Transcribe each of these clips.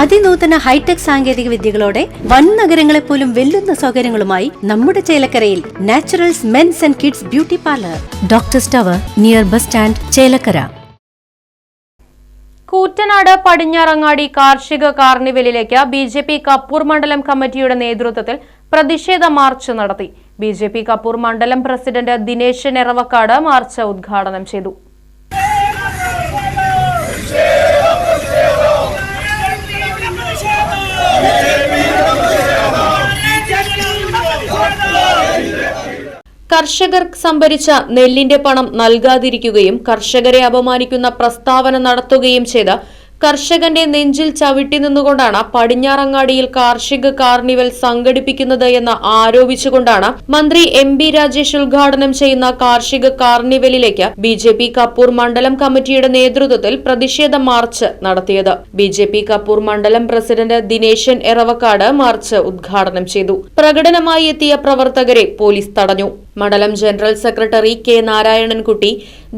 അതിനൂതന hi tech സാങ്കേതിക വിദ്യകളോടെ വൻ നഗരങ്ങളെ പോലും വെല്ലുന്ന സൗകര്യങ്ങളുമായി നമ്മുടെ ചേലക്കരയിൽ Naturals men's and kids beauty parlour. Doctor tower near bus stand Chelakkara. Koottanad Padinjarangadi കാർഷിക കാർണിവലിലേക്ക് ബി ജെ പി കപ്പൂർ മണ്ഡലം കമ്മിറ്റിയുടെ നേതൃത്വത്തിൽ പ്രതിഷേധ മാർച്ച് നടത്തി. ബി ജെ പി കപ്പൂർ മണ്ഡലം പ്രസിഡന്റ് ദിനേശ് എറവക്കാട് മാർച്ച് ഉദ്ഘാടനം ചെയ്തു. കർഷകർ സംഭരിച്ച നെല്ലിന്റെ പണം നൽകാതിരിക്കുകയും കർഷകരെ അപമാനിക്കുന്ന പ്രസ്താവന നടത്തുകയും ചെയ്ത കർഷകന്റെ നെഞ്ചിൽ ചവിട്ടി നിന്നുകൊണ്ടാണ് പടിഞ്ഞാറങ്ങാടിയിൽ കാർഷിക കാർണിവൽ സംഘടിപ്പിക്കുന്നത് എന്ന് ആരോപിച്ചുകൊണ്ടാണ് മന്ത്രി എം ബി രാജേഷ് ഉദ്ഘാടനം ചെയ്യുന്ന കാർഷിക കാർണിവലിലേക്ക് ബി ജെ പി കപ്പൂർ മണ്ഡലം കമ്മിറ്റിയുടെ നേതൃത്വത്തിൽ പ്രതിഷേധ മാർച്ച് നടത്തിയത്. ബി ജെ പി കപ്പൂർ മണ്ഡലം പ്രസിഡന്റ് ദിനേശൻ എറവക്കാട് മാർച്ച് ഉദ്ഘാടനം ചെയ്തു. പ്രകടനമായി എത്തിയ പ്രവർത്തകരെ പോലീസ് തടഞ്ഞു. മണ്ഡലം ജനറൽ സെക്രട്ടറി കെ നാരായണൻകുട്ടി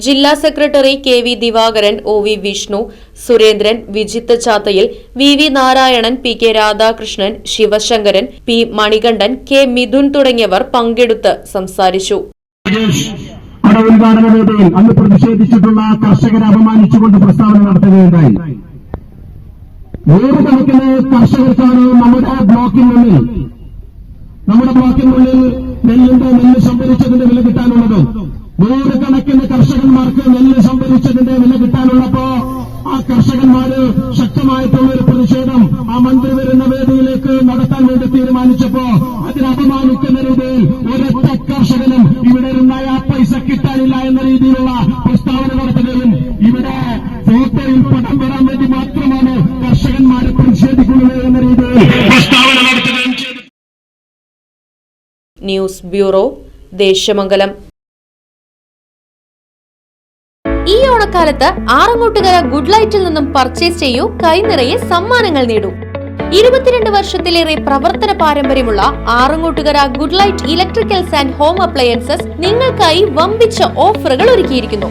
ജില്ലാ secretary K V Divakaran O V Vishnu Surendran Vijith Chathayil V V Narayanan P K Radhakrishnan Sivasankaran P Manikandan K Mithun തുടങ്ങിയവർ പങ്കെടുത്ത് സംസാരിച്ചു. അന്ന് പ്രതിഷേധിച്ചിട്ടുള്ള കർഷകരെ അപമാനിച്ചുകൊണ്ട് പ്രസ്താവന നടത്തുകയുണ്ടായി. കർഷകർക്കാണ് നമ്മുടെ ബ്ലോക്കിനുള്ളിൽ നമ്മുടെ ബ്ലോക്കിനുള്ളിൽ നെല്ലിന്റെ നെല്ല് സംഭരിച്ചതിന്റെ വില കിട്ടാനുള്ളത് നൂറുകണക്കിന് കർഷകന്മാർക്ക് നെല്ല് സംഭരിച്ചതിന്റെ വില കിട്ടാനുള്ളപ്പോ ആ കർഷകന്മാര് ശക്തമായിട്ടുള്ള ഒരു പ്രതിഷേധം ആ മന്ത്രി വരുന്ന വേദിയിലേക്ക് നടത്താൻ വേണ്ടി തീരുമാനിച്ചപ്പോ അതിനെ അപമാനിക്കുന്ന രീതിയിൽ ഒരൊറ്റ കർഷകനും ഇവിടെ ഒരു ന്യൂസ് ബ്യൂറോ ദേശമംഗലം. ഈ ഓണക്കാലത്ത് ആറങ്ങോട്ടുകര ഗുഡ് ലൈറ്റിൽ നിന്നും പർച്ചേസ് ചെയ്യൂ കൈനിറയെ സമ്മാനങ്ങൾ നേടൂ. ഇരുപത്തിരണ്ട് വർഷത്തിലേറെ പ്രവർത്തന പാരമ്പര്യമുള്ള Arangottukara good light electricals and home appliances നിങ്ങൾക്കായി വമ്പിച്ച ഓഫറുകൾ ഒരുക്കിയിരിക്കുന്നു.